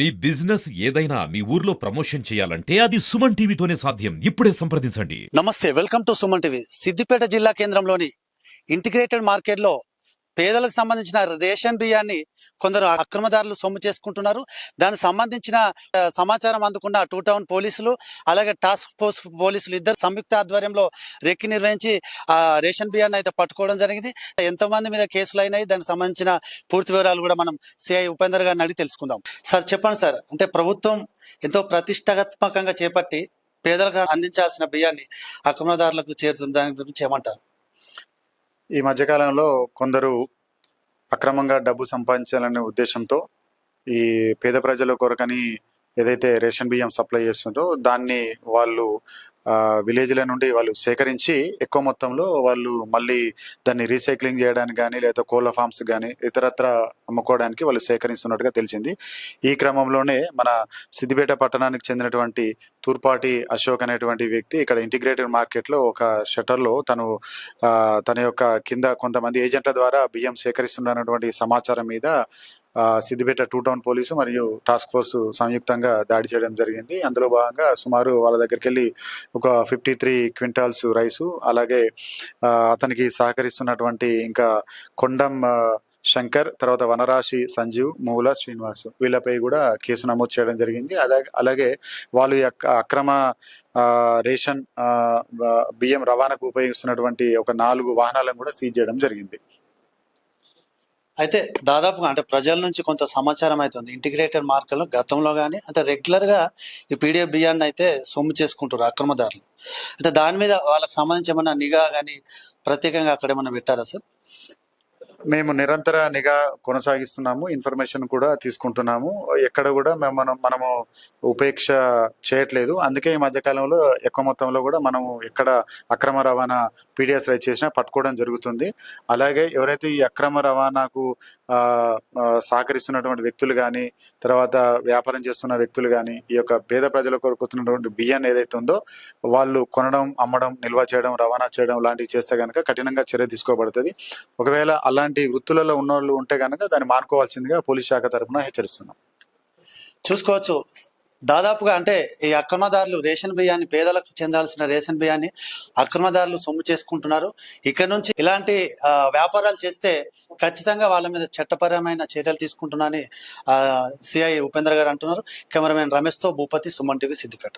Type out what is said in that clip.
మీ business ఏదైనా మీ ఊర్లో promotion చేయాలంటే అది సుమన్ టీవీతోనే సాధ్యం. ఇప్పుడే సంప్రదించండి. నమస్తే welcome to Suman TV. Siddipet జిల్లా కేంద్రంలోని ఇంటిగ్రేటెడ్ మార్కెట్లో పేదలకు సంబంధించిన రేషన్ బియ్యాన్ని కొందరు అక్రమదారులు సొమ్ము చేసుకుంటున్నారు. దానికి సంబంధించిన సమాచారం అందుకున్న టూ టౌన్ పోలీసులు అలాగే టాస్క్ ఫోర్స్ పోలీసులు ఇద్దరు సంయుక్త ఆధ్వర్యంలో రెక్కి నిర్వహించి ఆ రేషన్ బియ్యాన్ని అయితే పట్టుకోవడం జరిగింది. ఎంతమంది మీద కేసులు అయినాయి. దానికి సంబంధించిన పూర్తి వివరాలు కూడా మనం సిఐ ఉపేందర్ గారిని అడిగి తెలుసుకుందాం. సార్ చెప్పండి సార్. అంటే ప్రభుత్వం ఎంతో ప్రతిష్టాత్మకంగా చేపట్టి పేదలకు అందించాల్సిన బియ్యాన్ని అక్రమదారులకు చేరుతుంది దాని గురించి ఏమంటారు? ఈ మధ్యకాలంలో కొందరు అక్రమంగా డబ్బు సంపాదించాలనే ఉద్దేశంతో ఈ పేద ప్రజల కొరకని ఏదైతే రేషన్ బియ్యం సప్లై చేస్తుందో దాన్ని వాళ్ళు విలేజ్ల నుండి వాళ్ళు సేకరించి ఎక్కువ మొత్తంలో వాళ్ళు మళ్ళీ దాన్ని రీసైక్లింగ్ చేయడానికి కానీ లేదా కోళ్ళ ఫార్మ్స్ కానీ ఇతరత్ర అమ్ముకోవడానికి వాళ్ళు సేకరిస్తున్నట్టుగా తెలిసింది. ఈ క్రమంలోనే మన సిద్దిపేట పట్టణానికి చెందినటువంటి తూర్పాటి అశోక్ అనేటువంటి వ్యక్తి ఇక్కడ ఇంటిగ్రేటెడ్ మార్కెట్లో ఒక షటర్లో తను తన యొక్క కింద కొంతమంది ఏజెంట్ల ద్వారా బియ్యం సేకరిస్తున్నటువంటి సమాచారం మీద సిద్దిపేట టూ టౌన్ పోలీసు మరియు టాస్క్ ఫోర్స్ సంయుక్తంగా దాడి చేయడం జరిగింది. అందులో భాగంగా సుమారు వాళ్ళ దగ్గరికి వెళ్ళి ఒక ఫిఫ్టీ త్రీ క్వింటాల్స్ రైసు అలాగే అతనికి సహకరిస్తున్నటువంటి ఇంకా కొండం శంకర్ తర్వాత వనరాశి సంజీవ్ మూల శ్రీనివాస్ వీళ్ళపై కూడా కేసు నమోదు చేయడం జరిగింది. అలాగే అలాగే వాళ్ళు యొక్క అక్రమ రేషన్ బియ్యం రవాణాకు ఉపయోగిస్తున్నటువంటి ఒక నాలుగు వాహనాలను కూడా సీజ్ చేయడం జరిగింది. అయితే దాదాపుగా అంటే ప్రజల నుంచి కొంత సమాచారం అయితే ఉంది. ఇంటిగ్రేటెడ్ మార్కెట్లో గతంలో కానీ అంటే రెగ్యులర్గా ఈ పీడిఎఫ్ బియ్యాన్ని అయితే సొమ్ము చేసుకుంటారు అక్రమదారులు. అంటే దాని మీద వాళ్ళకి సంబంధించి ఏమైనా నిఘా కానీ ప్రత్యేకంగా అక్కడ ఏమైనా పెట్టారా సార్? మేము నిరంతర నిఘా కొనసాగిస్తున్నాము ఇన్ఫర్మేషన్ కూడా తీసుకుంటున్నాము. ఎక్కడ కూడా మేము మనం మనము ఉపేక్ష చేయట్లేదు. అందుకే ఈ మధ్యకాలంలో ఎక్కువ మొత్తంలో కూడా మనము ఎక్కడ అక్రమ రవాణా పీడిఎస్ రైట్ చేసినా పట్టుకోవడం జరుగుతుంది. అలాగే ఎవరైతే ఈ అక్రమ రవాణాకు ఆ, సహకరిస్తున్నటువంటి వ్యక్తులు కానీ తర్వాత వ్యాపారం చేస్తున్న వ్యక్తులు కానీ ఈ యొక్క పేద ప్రజల కొరకుతున్నటువంటి బియ్యాన్ని ఏదైతే ఉందో వాళ్ళు కొనడం అమ్మడం నిల్వ చేయడం రవాణా చేయడం లాంటివి చేస్తే కనుక కఠినంగా చర్య తీసుకోబడుతుంది. ఒకవేళ అలాంటి వృత్తులలో ఉన్న వాళ్ళు ఉంటే కనుక దాన్ని మానుకోవాల్సిందిగా పోలీస్ శాఖ తరఫున హెచ్చరిస్తున్నాం. చూసుకోవచ్చు. దాదాపుగా అంటే ఈ అక్రమదారులు రేషన్ బియ్యాన్ని పేదలకు చెందాల్సిన రేషన్ బియ్యాన్ని అక్రమదారులు సొమ్ము చేసుకుంటున్నారు. ఇక్కడ నుంచి ఇలాంటి వ్యాపారాలు చేస్తే ఖచ్చితంగా వాళ్ళ మీద చట్టపరమైన చర్యలు తీసుకుంటున్నారని సిఐ ఉపేంద్ర గారు అంటున్నారు. కెమెరామెన్ రమేష్తో భూపతి సుమన్ టీవీ సిద్దిపేట.